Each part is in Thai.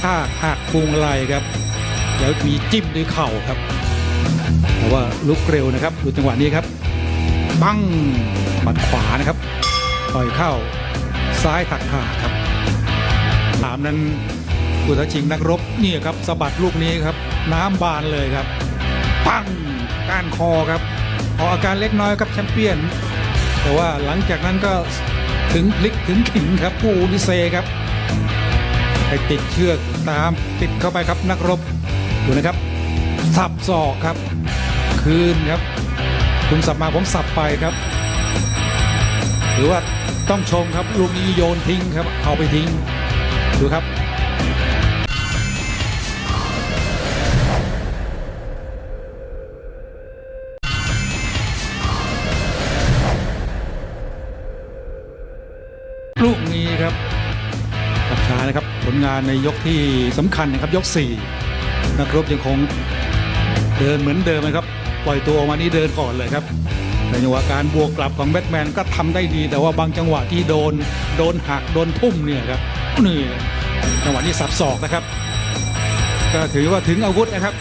ชากหักพุงไหล่ครับ แล้วมีจิ้มด้วยเข่าครับแต่ว่าลุกเร็วนะครับ ดูจังหวะนี้ครับ ปั้งหมัดขวานะครับต่อยเข้าซ้ายถักขาครับ ถามนั้นผู้ท้าชิงนักรบนี่ครับสะบัดลูกนี้ครับ น้ำบานเลยครับ ปั้งก้านคอครับออกอาการเล็กน้อยครับแชมเปี้ยน แต่ว่าหลังจากนั้นก็ถึงพลิกถึงขิงครับผู้นิเซครับ ไปติดเชือกตามติดเข้าไปครับนักรบดูนะครับ สับศอกครับ คืนครับ คุณสับมาผมสับไปครับ หรือว่าต้องชมครับลูกนี้โยนทิ้งครับ เอาไปทิ้ง ดูครับลูกนี้ครับขับช้านะครับ ลงานในยกที่สำคัญนะครับยก 4 นักรบยังคงเดินเหมือนเดิมนะครับ ปล่อยตัวออกมานี่เดินก่อนเลยครับในจังหวะการบวกกลับของแบทแมนก็ทำได้ดี แต่ว่าบางจังหวะที่โดนโดนหักโดนทุ่มเนี่ยครับนี่จังหวะนี้สับศอกนะครับ ก็ถือว่าถึงอาวุธนะครับ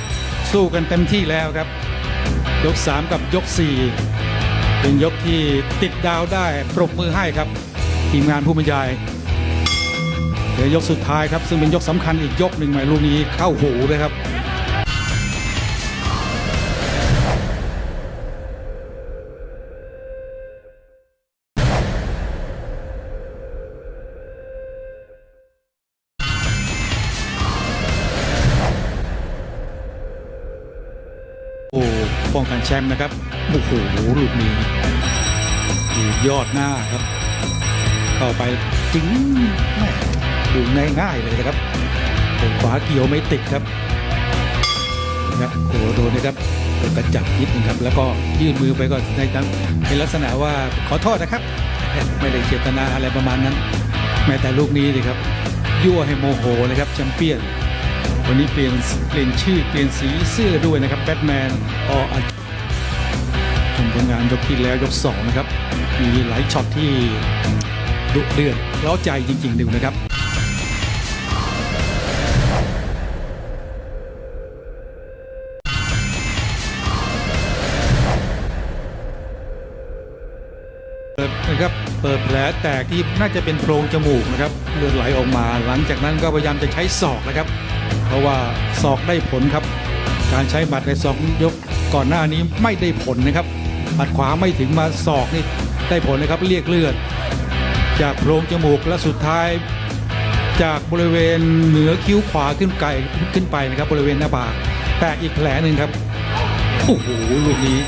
สู้กันเต็มที่แล้วครับ ยก 3 กับยก 4 เป็นยกที่ติดดาวได้ปรบมือให้ครับ ทีมงานผู้บรรยาย เหลือยกสุดท้ายครับ ซึ่งเป็นยกสำคัญอีกยกหนึ่งใหม่ลูกนี้เข้าหูเลยครับโอ้ป้องกันแชมป์นะครับโอ้โหลูกนี้ยอดหน้าครับ เข้าไปจริงแม่ ดูง่ายๆเลยนะครับขวาเกี่ยวไม่ติดครับนะครับโอ้โดนนะครับกระจับนิดนึงครับ แล้วก็ยื่นมือไปก็ในนั้นเป็นลักษณะว่าขอโทษนะครับ ไม่ได้เจตนาอะไรประมาณนั้น แม้แต่ลูกนี้เลยครับยั่วให้โมโหเลยครับแชมเปี้ยนวันนี้เปลี่ยนเปลี่ยนชื่อเปลี่ยนสีเสื้อด้วยนะครับแบทแมนออชมผลงานยกที่แล้วยกสองนะครับมีหลายช็อตที่ดุเดือดเร้าใจจริงๆดูนะครับ ดนะครับเปิดแผลแตกที่น่าจะเป็นโพรงจมูกนะครับเลือดไหลออกมา หลังจากนั้นก็พยายามจะใช้ศอกนะครับ เพราะว่าศอกได้ผลครับ การใช้หมัดในสองยกก่อนหน้านี้ไม่ได้ผลนะครับหมัดขวาไม่ถึงมาศอกนี่ได้ผลนะครับเรียกเลือด จากโพรงจมูกและสุดท้าย จากบริเวณเหนือคิ้วขวาขึ้นไกลขึ้นไปนะครับบริเวณหน้าผากแตกอีกแผลหนึ่งครับโอ้โหลูกนี้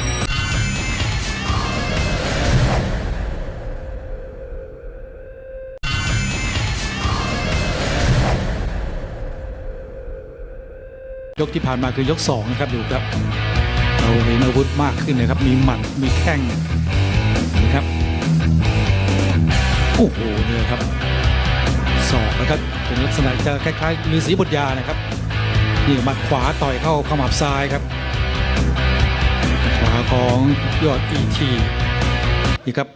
ยกที่ผ่านมาคือยกสองนะครับดูครับเราเห็นอาวุธมากขึ้นนะครับ มีหมัดมีแข้งนะครับโอ้โหเนี่ยครับศอกนะครับเป็นลักษณะจะคล้ายๆฤาษีบทยานะครับนี่หมัดขวาต่อยเข้าขมับซ้ายครับขวาของยอดอีทีนี่ครับ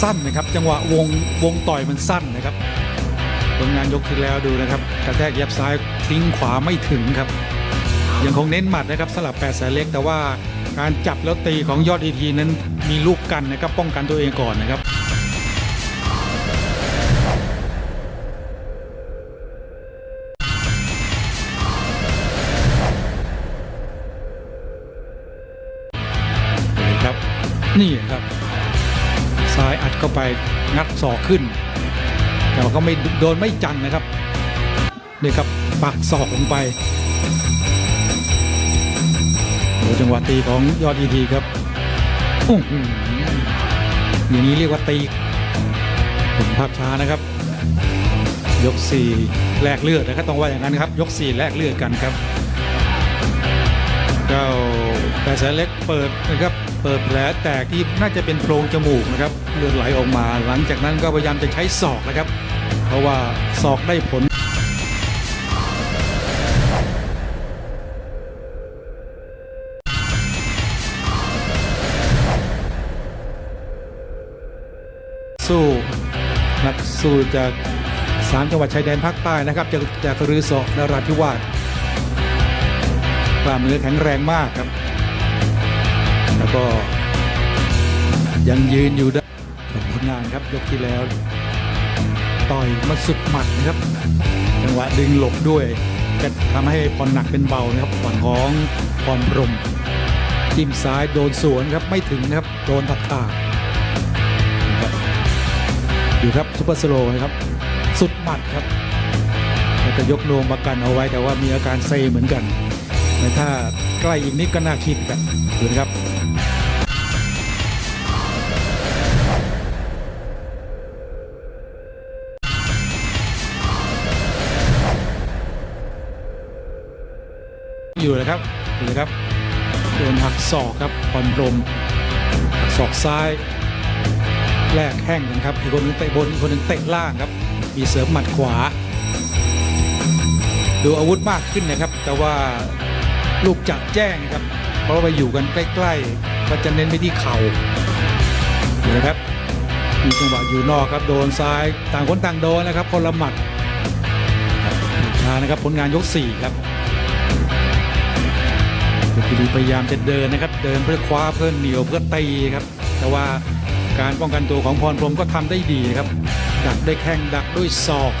สั้นนะครับจังหวะวงวงต่อยมันสั้นนะครับ ผลงานยกที่แล้วดูนะครับ กระแทกยับซ้ายทิ้งขวาไม่ถึงครับ ยังคงเน้นหมัดนะครับสลับแปดแสนเล็ก แต่ว่าการจับแล้วตีของยอดอีทีนั้นมีลูกกันนะครับป้องกันตัวเองก่อนนะครับนี่ครับนี่ครับซ้ายอัดเข้าไปงัดศอกขึ้น แต่ว่าก็ไม่โดนไม่จังนะครับนี่ครับปักศอกลงไปดูจังหวะตีของยอดอีทีครับอื้อหือย่างนี้เรียกว่าตีผมภาพช้านะครับ ยก4แลกเลือดนะครับต้องว่าอย่างนั้นครับ ยก4แลกเลือดกันครับเจ้าแปดแสนเล็กเปิดนะครับเปิดแผลแตกที่น่าจะเป็นโพรงจมูกนะครับเลือดไหลออกมา หลังจากนั้นก็พยายามจะใช้ศอกนะครับ เพราะว่าศอกได้ผลสู้นักสู้จะสามจังหวัดชายแดนภาคใต้นะครับ จากจากรือสอนราธิวาสกล้ามเนื้อแข็งแรงมากครับ แล้วก็ยังยืนอยู่ได้ผลงานครับยกที่แล้ว ต่อยมาสุดหมัดนะครับ จังหวะดึงหลบด้วยจะทำให้ผ่อนหนักเป็นเบานะครับฝั่งของพรพรมจิ้มซ้ายโดนสวนครับไม่ถึงนะครับโดนตัดขาดนะครับดูครับซุปเปอร์สโลนะครับ สุดหมัดครับแล้วก็ยกนวมประกันเอาไว้แต่ว่ามีอาการเซเหมือนกันแต่ถ้าใกล้อีกนิดก็น่าคิดกันดูนะครับ อยู่เลยครับอยู่เลยครับโดนหักศอกครับผ่อนลมศอกซ้ายแลกแข้งกันครับอีกคนหนึงเตะบนอีกคนหนึงเตะล่างครับ มีเสริมหมัดขวา ดูอาวุธมากขึ้นนะครับ แต่ว่าลูกจัดแจ้งครับ เพราะว่าไปอยู่กันใกล้ๆก็จะเน้นไปที่เข่าดูนะครับมีจังหวะอยู่นอกครับโดนซ้ายต่างคนต่างโดนนะครับคนละหมัดช้านะครับผลงานยก4ครับ ชรบุรีพยายามจะเดินนะครับ เดินเพื่อคว้าเพื่อเหนียวเพื่อตีครับ แต่ว่าการป้องกันตัวของพรพรมก็ทำได้ดีนะครับ ดักด้วยแข้งดักด้วยศอก